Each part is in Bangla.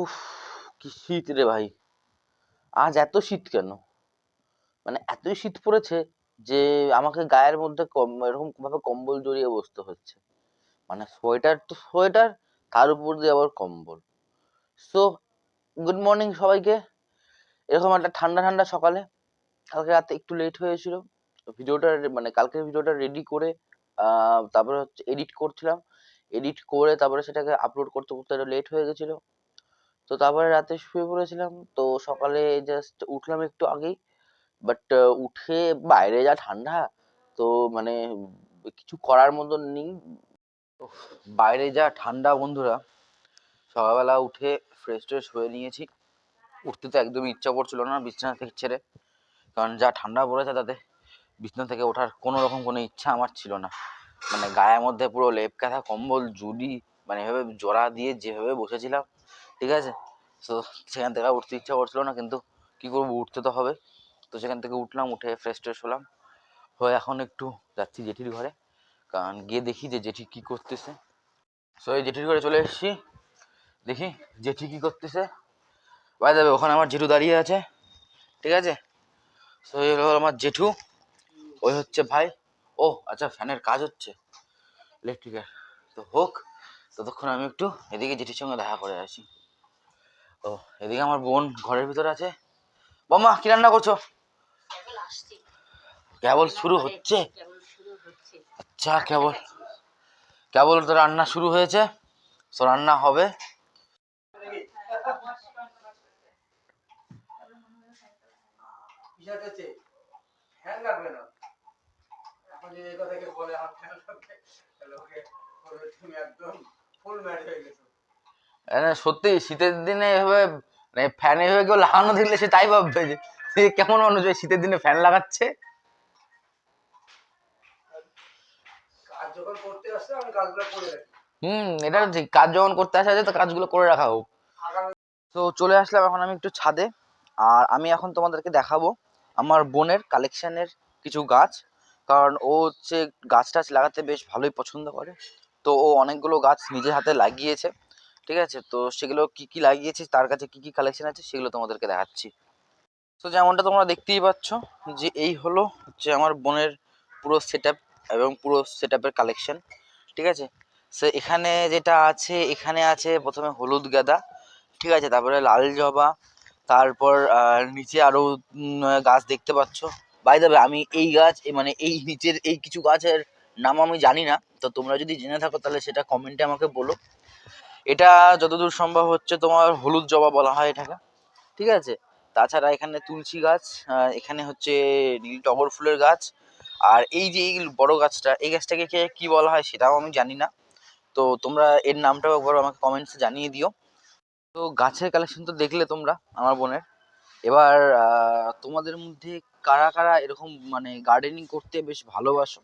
উফ, কি শীত রে ভাই। আজ এত শীত কেন? মানে এতই শীত পড়েছে যে আমাকে গায়ের মধ্যে কম- এরকম ভাবে কম্বল জড়িয়ে বসতে হচ্ছে। মানে সোয়েটার তো সোয়েটার, তার উপর দিয়ে আবার কম্বল। সো গুড মর্নিং সবাইকে। এরকম একটা ঠান্ডা ঠান্ডা সকালে। কালকে রাতে একটু লেট হয়েছিল ভিডিওটা মানে কালকের ভিডিওটা রেডি করে তারপরে হচ্ছে এডিট করছিলাম। এডিট করে তারপরে সেটাকে আপলোড করতে করতে লেট হয়ে গেছিল। তো তারপরে রাতে শুয়ে পড়েছিলাম। তো সকালে জাস্ট উঠলাম একটু আগেই। বাট উঠে বাইরে যা ঠান্ডা, তো মানে কিছু করার মতন নেই। বাইরে যা ঠান্ডা বন্ধুরা, সকালবেলা উঠে ফ্রেশ ট্রেশ হয়ে নিয়েছি। উঠতে তো একদমই ইচ্ছা করছিল না বিছানা থেকে ছেড়ে। কারণ যা ঠান্ডা পড়েছে তাতে বিছানা থেকে ওঠার কোনো রকম কোনো ইচ্ছা আমার ছিল না। মানে গায়ের মধ্যে পুরো লেপ কাঁথা কম্বল, জুড়ি মানে এভাবে জোড়া দিয়ে যেভাবে বসেছিলাম ঠিক আছে? তো সেখান থেকে উঠতে ইচ্ছা করছিল না, কিন্তু কি করব? উঠতে তো হবে। তো সেখান থেকে উঠলাম, উঠে ফ্রেশ ট্রেশ হলাম। হয়ে এখন একটু যাচ্ছি জেঠির ঘরে। কারণ গিয়ে দেখি যে জেঠি কি করতেছে। সো এই জেঠির ঘরে চলে এসেছি। দেখি জেঠি কি করতেছে। বাই যাবে ওখানে আমার জেঠু দাঁড়িয়ে আছে। ঠিক আছে? সো এই হলো আমার জেঠু। ওই হচ্ছে ভাই। ও আচ্ছা ফ্যানের কাজ হচ্ছে। ইলেকট্রিকের তো হোক, ততক্ষণ আমি একটু এদিকে জেঠির সঙ্গে দেখা করে আসি। ও এদিকে আমার বোন ঘরের ভিতরে আছে। বম্মা কি রান্না করছ? কেবল শুরু হচ্ছে? কেবল শুরু হচ্ছে। আচ্ছা কেবল কেবল তো রান্না শুরু হয়েছে। তো রান্না হবে। একদম ফুল ম্যাট হয়ে গেছো। সত্যি শীতের দিনে এভাবে মানে ফ্যান এভাবে কেউ লাগানো দেখলে সে তাই ভাববে যে সে কেমন মানুষ শীতের দিনে ফ্যান লাগাচ্ছে? হুম এটা ঠিক। কাজ যখন করতে আসা যায় তো কাজগুলো করে রাখা হোক। তো চলে আসলাম এখন আমি একটু ছাদে। আর আমি এখন তোমাদেরকে দেখাবো আমার বোনের কালেকশনের কিছু গাছ। কারণ ও হচ্ছে গাছ টাছ লাগাতে বেশ ভালোই পছন্দ করে। তো ও অনেকগুলো গাছ নিজের হাতে লাগিয়েছে। ঠিক আছে? তো সেগুলো কি কি লাগিয়েছে তার কাছে কি কি কালেকশন আছে? সেগুলো তোমাদেরকে দেখাচ্ছি। তো যেমনটা তোমরা দেখতেই পাচ্ছ যে এই হলো হচ্ছে আমার বোনের পুরো সেট এবং পুরো সেট কালেকশন ঠিক আছে? সে এখানে যেটা আছে, এখানে আছে প্রথমে হলুদ গাঁদা, ঠিক আছে? তারপরে লাল জবা, তারপর নিচে আরও গাছ দেখতে পাচ্ছ। বাই দেবে আমি এই গাছ মানে এই নিচের এই কিছু গাছের নাম আমি জানি না। তো তোমরা যদি জেনে থাকো, তাহলে সেটা কমেন্টে আমাকে বলো। এটা যতদূর সম্ভব হচ্ছে তোমার হলুদ জবা বলা হয় এটাকে। ঠিক আছে? তাছাড়া এখানে তুলসী গাছ এখানে হচ্ছে নীল টগর ফুলের গাছ, আর এই যে এই বড় গাছটা, এই গাছটাকে কে কি বলা হয় সেটাও আমি জানি না। তো তোমরা এর নামটাও একবার আমাকে কমেন্টসে জানিয়ে দিও। তো গাছের কালেকশন তো দেখলে তোমরা, আমার বোনের। এবার তোমাদের মধ্যে কারা কারা এরকম মানে গার্ডেনিং করতে বেশ ভালোবাসো?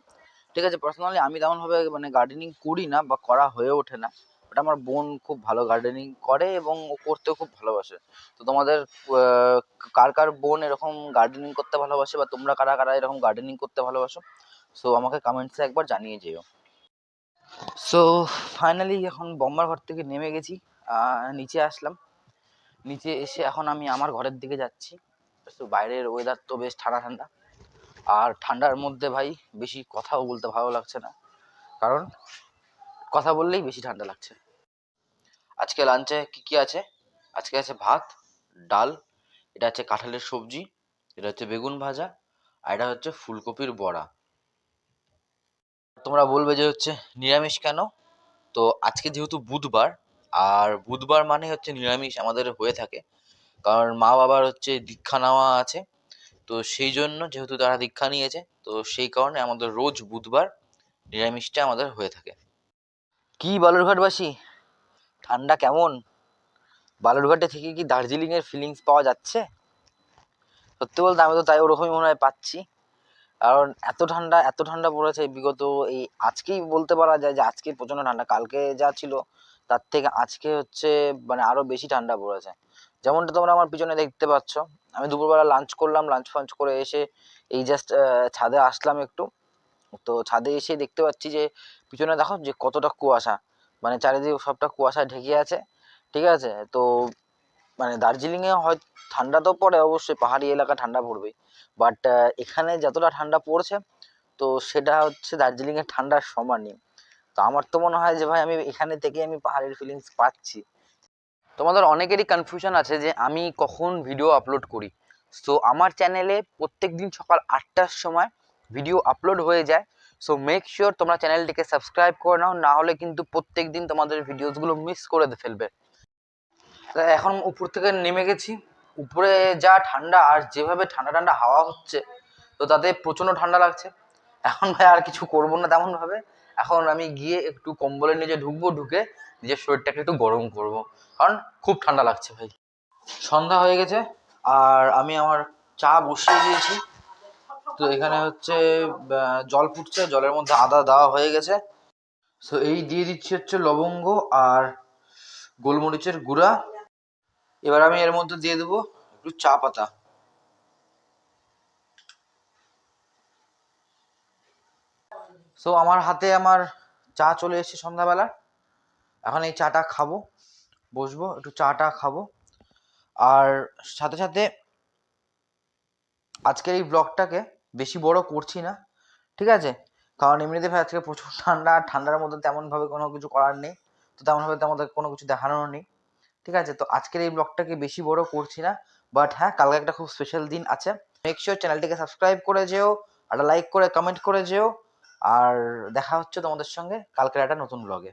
ঠিক আছে? পার্সোনালি আমি তেমনভাবে মানে গার্ডেনিং করি না বা করা হয়ে ওঠে না। বাট আমার বোন খুব ভালো গার্ডেনিং করে এবং ও করতেও খুব ভালোবাসে। তো তোমাদের কার কার বোন এরকম গার্ডেনিং করতে ভালোবাসে বা তোমরা কারা কারা এরকম গার্ডেনিং করতে ভালোবাসো? সো আমাকে কমেন্টসে একবার জানিয়ে যেও। সো ফাইনালি এখন বম্বার ঘর থেকে নেমে গেছি। নিচে আসলাম। নিচে এসে এখন আমি আমার ঘরের দিকে যাচ্ছি। তো বাইরের ওয়েদার তো বেশ ঠান্ডা ঠান্ডা। আর ঠান্ডার মধ্যে ভাই, বেশি কথাও বলতে ভালো লাগছে না। কারণ কথা বললেই বেশি ঠান্ডা লাগছে। আজকে লাঞ্চে কি কি আছে? আজকে আছে ভাত, ডাল, এটা হচ্ছে কাঁঠালের সবজি, এটা হচ্ছে বেগুন ভাজা, আর এটা হচ্ছে ফুলকপির বড়া। তোমরা বলবে যে হচ্ছে নিরামিষ কেন? তো আজকে যেহেতু বুধবার, আর বুধবার মানে হচ্ছে নিরামিষ আমাদের হয়ে থাকে, কারণ মা বাবার হচ্ছে দীক্ষা নেওয়া আছে, তো সেই জন্য যেহেতু তারা দীক্ষা নিয়েছে, তো সেই কারণে আমাদের রোজ বুধবার নিরামিষটা আমাদের হয়ে থাকে। কি বালুরঘাটবাসী ঠান্ডা কেমন? বালুরঘাটে থেকে কি দার্জিলিং এর ফিলিংস পাওয়া যাচ্ছে? সত্যি বলতে আমি তো তাই ওরকমই মনে হয় পাচ্ছি। কারণ এত ঠান্ডা এত ঠান্ডা পড়েছে, বিগত এই আজকেই বলতে পারা যায় যে আজকে প্রচণ্ড ঠান্ডা। কালকে যা ছিল, তার থেকে আজকে হচ্ছে মানে আরও বেশি ঠান্ডা পড়েছে। যেমনটা তোমরা আমার পিছনে দেখতে পাচ্ছ, আমি দুপুরবেলা লাঞ্চ করলাম লাঞ্চ ফাঞ্চ করে এসে এই জাস্ট ছাদে আসলাম একটু। তো ছাদে এসে দেখতে পাচ্ছি যে, পিছনে দেখো যে কতটা কুয়াশা। মানে চারিদিকে সবটা কুয়াশায় ঢেকে আছে, ঠিক আছে? তো মানে দার্জিলিংয়ে হয়, ঠান্ডা তো পড়ে অবশ্যই, পাহাড়ি এলাকা ঠান্ডা পড়বে। বাট এখানে যতটা ঠান্ডা পড়ছে, তো সেটা হচ্ছে দার্জিলিংয়ের ঠান্ডার সমানই তো আমার তো মনে হয় যে, ভাই, আমি এখানে থেকে আমি পাহাড়ের ফিলিংস পাচ্ছি। তোমাদের অনেকেরই কনফিউশন আছে যে, আমি কখন ভিডিও আপলোড করি। সো আমার চ্যানেলে প্রত্যেক দিন সকাল আটটার সময় ভিডিও আপলোড হয়ে যায়। সো মেক শিওর তোমরা চ্যানেলটিকে সাবস্ক্রাইব করে নাও, না হলে কিন্তু প্রত্যেক দিন তোমাদের ভিডিওসগুলো মিস করে ফেলবে। এখন উপর থেকে নেমে গেছি। উপরে যা ঠান্ডা আর যেভাবে ঠান্ডা ঠান্ডা হাওয়া হচ্ছে, তো তাতে প্রচণ্ড ঠান্ডা লাগছে। এখন ভাই আর কিছু করব না তেমনভাবে। এখন আমি গিয়ে একটু কম্বলের নিচে ঢুকবো, ঢুকে নিজের শরীরটাকে একটু গরম করব। কারণ খুব ঠান্ডা লাগছে ভাই। সন্ধ্যা হয়ে গেছে, আর আমি আমার চা বসিয়ে দিয়েছি। তো এখানে হচ্ছে জল ফুটছে, জলের মধ্যে আদা দেওয়া হয়ে গেছে। তো এই দিয়ে দিচ্ছি হচ্ছে লবঙ্গ আর গোলমরিচের গুঁড়া। এবার আমি এর মধ্যে দিয়ে দেবো একটু চা পাতা। সো আমার হাতে আমার চা চলে এসেছে সন্ধ্যাবেলা। এখন এই চাটা খাব, বসবো, একটু চাটা খাব। আর সাথে সাথে আজকের এই ব্লগটাকে বেশি বড় করছি না, ঠিক আছে? কারণ এমনিতে ভাই আজকে প্রচুর ঠান্ডা, আর ঠান্ডার মধ্যে তেমনভাবে কোনো কিছু করার নেই। তো তেমনভাবে তোমাদের কোনো কিছু দেখানোর নেই, ঠিক আছে? তো আজকের এই ব্লগটাকে বেশি বড় করছি না বাট হ্যাঁ কালকে একটা খুব স্পেশাল দিন আছে। মেক শিওর চ্যানেলটিকে সাবস্ক্রাইব করে যেও একটা লাইক করে কমেন্ট করে যেও, আর দেখা হচ্ছে তোমাদের সঙ্গে কালকের একটা নতুন ব্লগে